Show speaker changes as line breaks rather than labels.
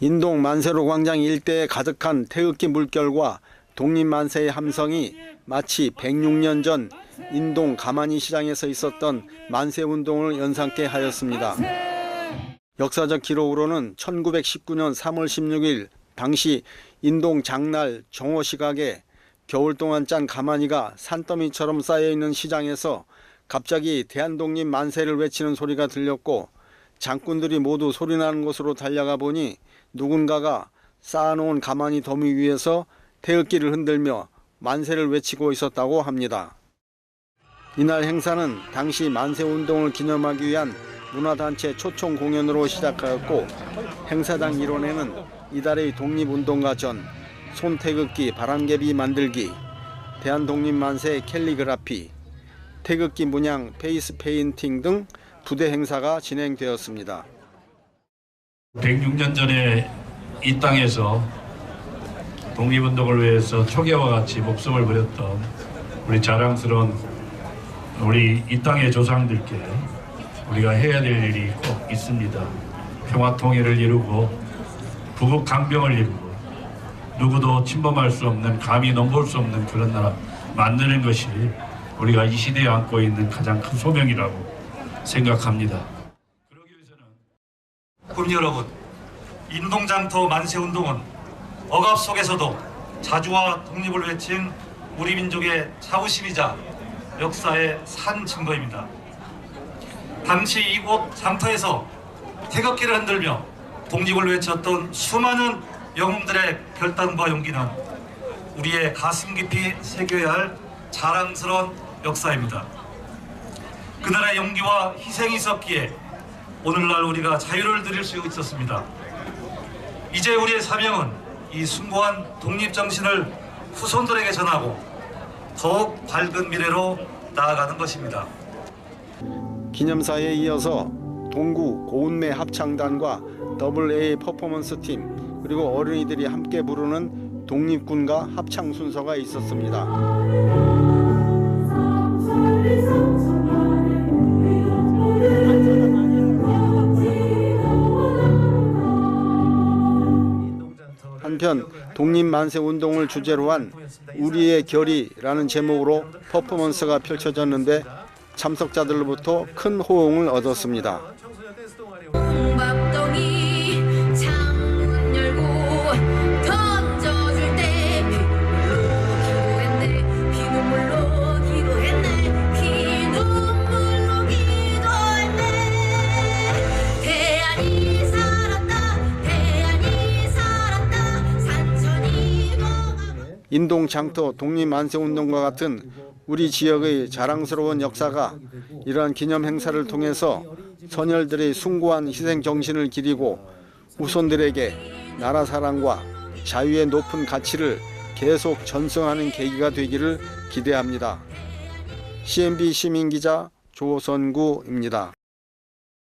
인동 만세로 광장 일대에 가득한 태극기 물결과 독립만세의 함성이 마치 106년 전 인동 가마니 시장에서 있었던 만세 운동을 연상케 하였습니다. 역사적 기록으로는 1919년 3월 16일 당시 인동 장날 정오 시각에 겨울 동안 짠 가마니가 산더미처럼 쌓여 있는 시장에서 갑자기 대한독립 만세를 외치는 소리가 들렸고 장군들이 모두 소리나는 곳으로 달려가 보니 누군가가 쌓아놓은 가마니 더미 위에서 태극기를 흔들며 만세를 외치고 있었다고 합니다. 이날 행사는 당시 만세 운동을 기념하기 위한 문화단체 초청 공연으로 시작하였고 행사장 일원에는 이달의 독립운동가 전 손태극기 바람개비 만들기 대한독립만세 캘리그라피 태극기 문양 페이스 페인팅 등 두대 행사가 진행되었습니다.
106년 전에 이 땅에서 독립운동을 위해서 초계와 같이 목숨을 버렸던 우리 자랑스러운 우리 이 땅의 조상들께 우리가 해야 될 일이 꼭 있습니다. 평화 통일을 이루고 부국 강병을 이루고 누구도 침범할 수 없는 감히 넘볼 수 없는 그런 나라 만드는 것이 우리가 이 시대에 안고 있는 가장 큰 소명이라고 생각합니다. 그러기 위해서는
국민 여러분, 인동장터 만세운동은 억압 속에서도 자주와 독립을 외친 우리 민족의 자부심이자 역사의 산 증거입니다. 당시 이곳 장터에서 태극기를 흔들며 독립을 외쳤던 수많은 영웅들의 결단과 용기는 우리의 가슴 깊이 새겨야 할 자랑스러운 역사입니다. 그날의 용기와 희생이 있었기에 오늘날 우리가 자유를 누릴 수 있었습니다. 이제 우리의 사명은 이 숭고한 독립 정신을 후손들에게 전하고 더욱 밝은 미래로 나아가는 것입니다.
기념사에 이어서 동구 고운매 합창단과 AA 퍼포먼스 팀 그리고 어린이들이 함께 부르는 독립군가 합창 순서가 있었습니다. 한편 독립만세 운동을 주제로 한 우리의 결의라는 제목으로 퍼포먼스가 펼쳐졌는데 참석자들로부터 큰 호응을 얻었습니다. 인동 장터 독립만세운동과 같은 우리 지역의 자랑스러운 역사가 이러한 기념 행사를 통해서 선열들의 숭고한 희생 정신을 기리고 후손들에게 나라 사랑과 자유의 높은 가치를 계속 전승하는 계기가 되기를 기대합니다. CNB 시민기자 조선구입니다.